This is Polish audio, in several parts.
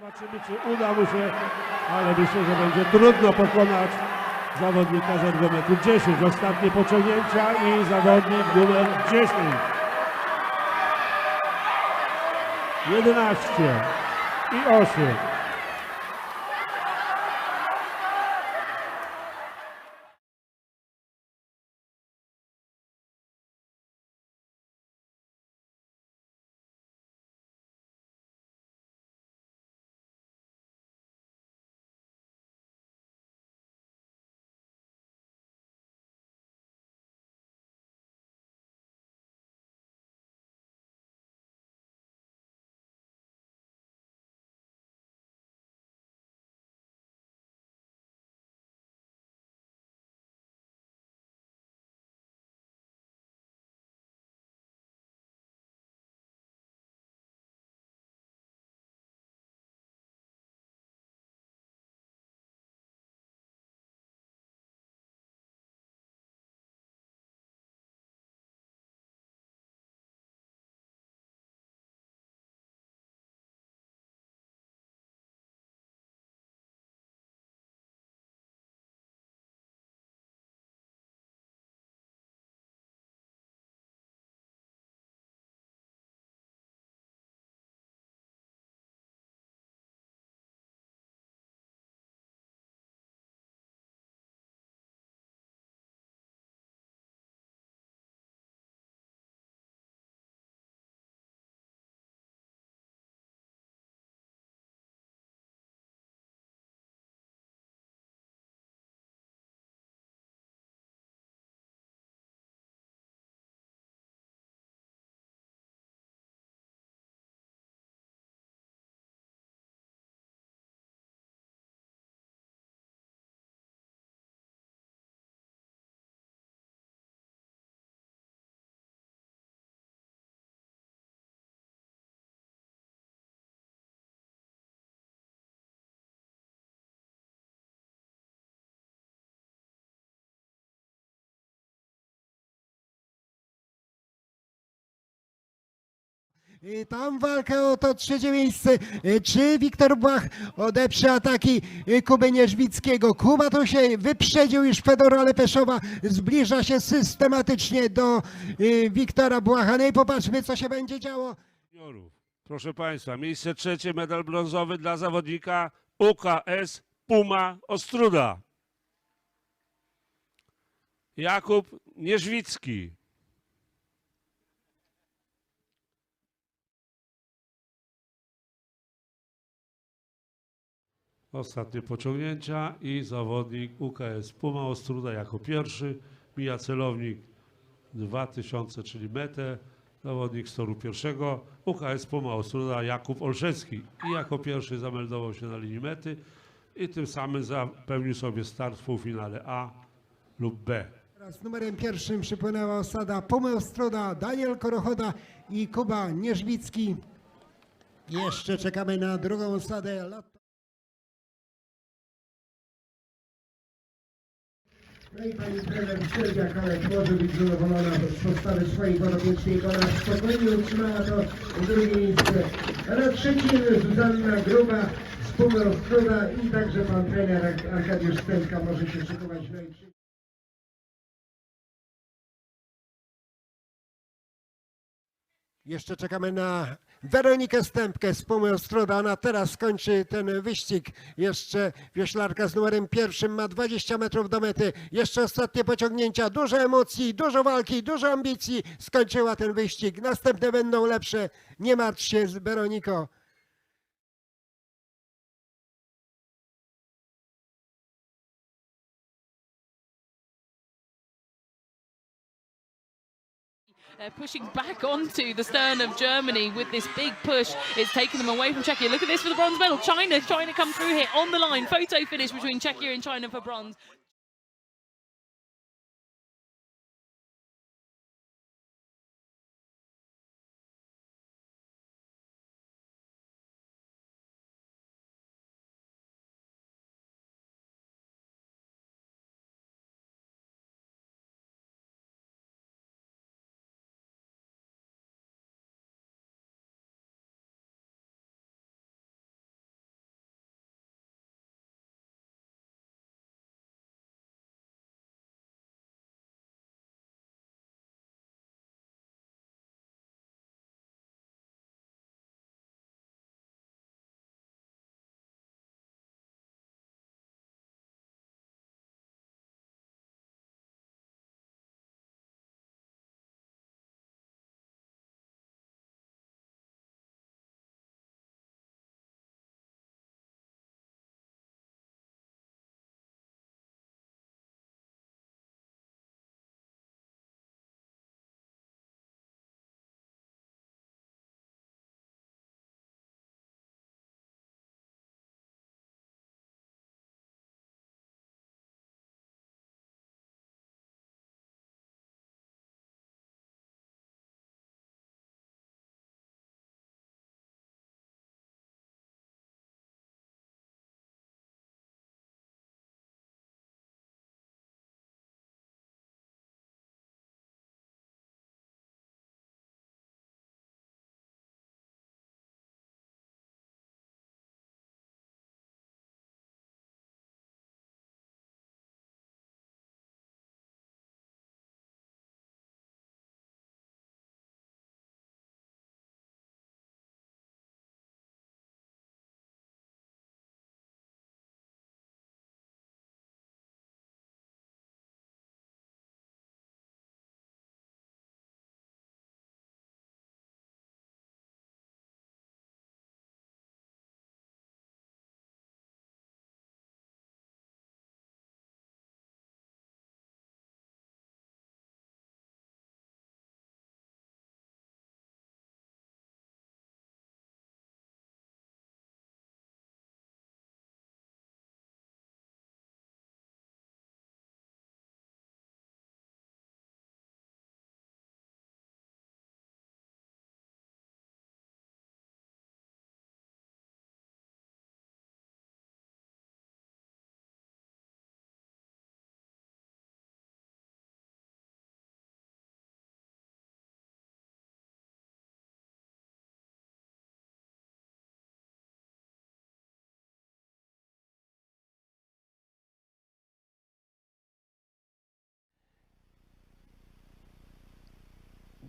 Zobaczymy, czy uda mu się, ale myślę, że będzie trudno pokonać zawodnika z ergometru 10. Ostatnie pociągnięcia i zawodnik numer 10. 11 i 8. Tam walkę o to trzecie miejsce. Y, Czy Wiktor Błach odeprze ataki y, Kuby Nierzwickiego? Kuba to się wyprzedził już Fedora Lepeszowa. Zbliża się systematycznie do y, Wiktora Błacha. No i popatrzmy, co się będzie działo. Proszę Państwa, miejsce trzecie, medal brązowy dla zawodnika UKS Puma Ostruda. Jakub Nierzwicki. Ostatnie pociągnięcia i zawodnik UKS Puma Ostruda jako pierwszy. Mija celownik 2000, czyli metę. Zawodnik z toru pierwszego. UKS Puma Ostruda Jakub Olszewski. I jako pierwszy zameldował się na linii mety i tym samym zapewnił sobie start w półfinale A lub B. Teraz numerem pierwszym przypłynęła osada Pumy Ostroda, Daniel Korochoda i Kuba Nierzwicki. Jeszcze czekamy na drugą osadę. No i pani Sylwia Kalek może być zadowolona z postawy swojej podopiecznej, bo ona spokojnie utrzymała to drugie miejsce. Na trzecim Zuzanna Gruba z Pumy Ostroda i także pan trener Ar- Arkadiusz Stępka może się szykować. No. Jeszcze czekamy na Weronikę Stępkę z Pumy Ostroda. Ona teraz skończy ten wyścig. Jeszcze wioślarka z numerem pierwszym ma 20 metrów do mety. Jeszcze ostatnie pociągnięcia. Dużo emocji, dużo walki, dużo ambicji. Skończyła ten wyścig. Następne będą lepsze. Nie martw się, Weroniko. Uh, pushing back onto the stern of Germany with this big push. It's taken them away from Czechia. Look at this for the bronze medal. China trying to come through here on the line. Photo finish between Czechia and China for bronze.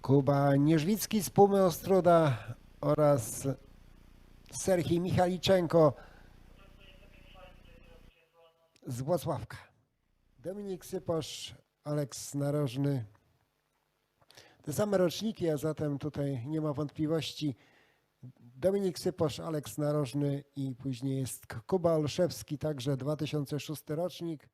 Kuba Nieżwicki z Pumy Ostroda oraz Serhii Michaliczenko z Włocławka. Dominik Syposz, Aleks Narożny. Te same roczniki, a zatem tutaj nie ma wątpliwości. Dominik Syposz, Aleks Narożny i później jest Kuba Olszewski, także 2006 rocznik.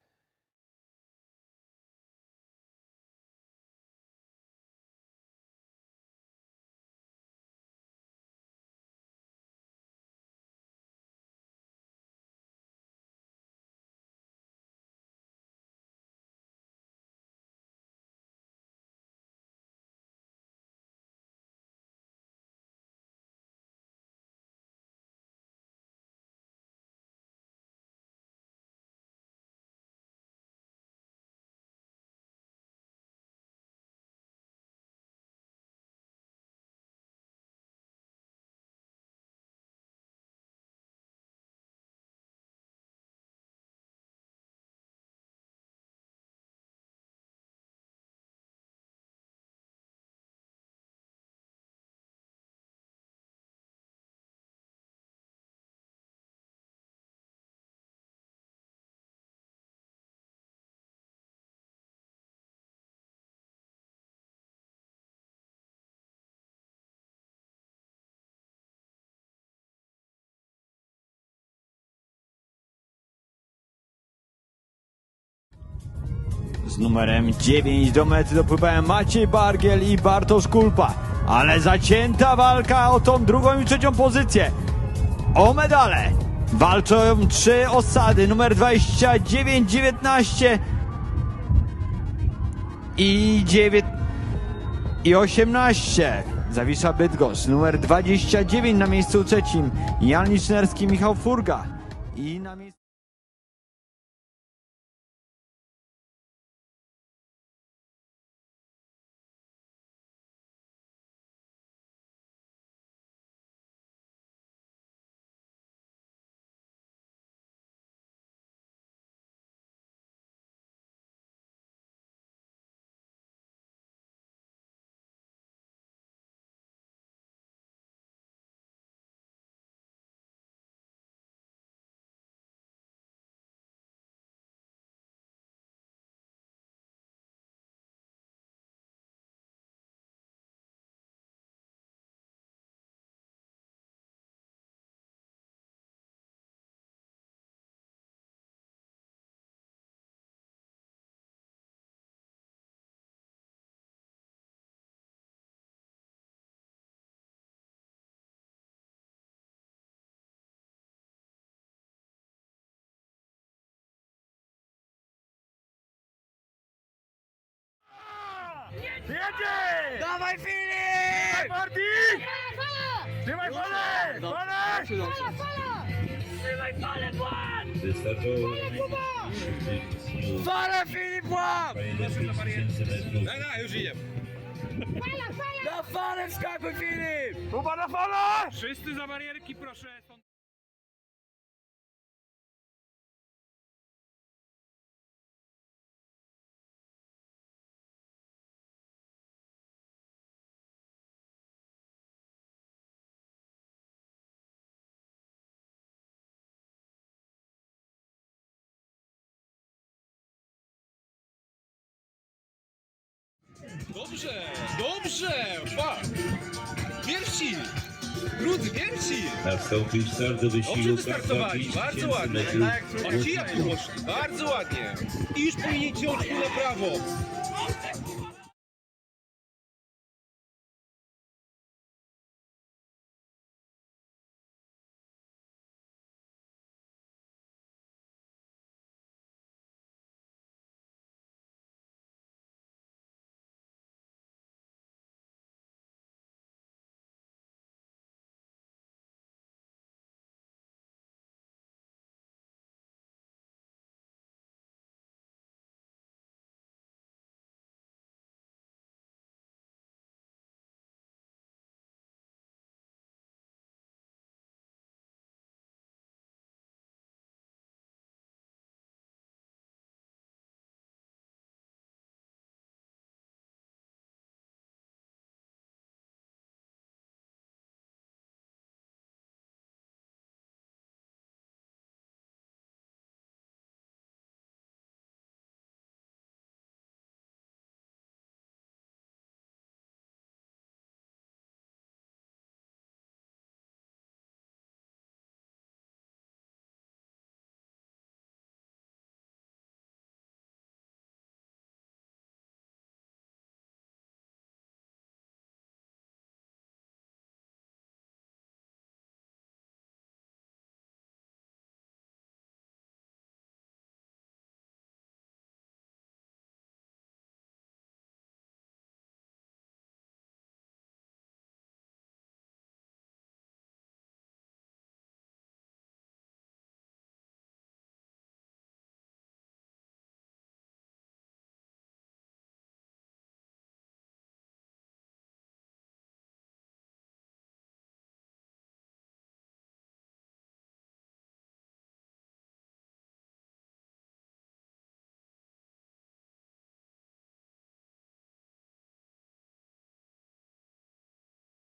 Numerem 9 do mety dopływają Maciej Bargiel i Bartosz Kulpa. Ale zacięta walka o tą drugą i trzecią pozycję. O medale walczą trzy osady. Numer 29, 19 i 9 i 18. Zawisza Bydgoszcz. Numer 29 na miejscu trzecim. Jan Licznerski, Michał Furga. I na miejscu... Dawaj Filip! Martin! Trzymaj falę! Falę! Trzymaj falę, Błan! Falę Filip, łap! Dobra, już idę. Na falę wskakuj Filip! Kuba na falę! Wszyscy za barierki proszę. Dobrze, dobrze! Pa! Pierwsi! Rudy, do wyścigu Dobrze wystartowali, bardzo ładnie. metrów. Patrzcie jak tu poszli, bardzo ładnie. I już powinien ciąć tu na prawo.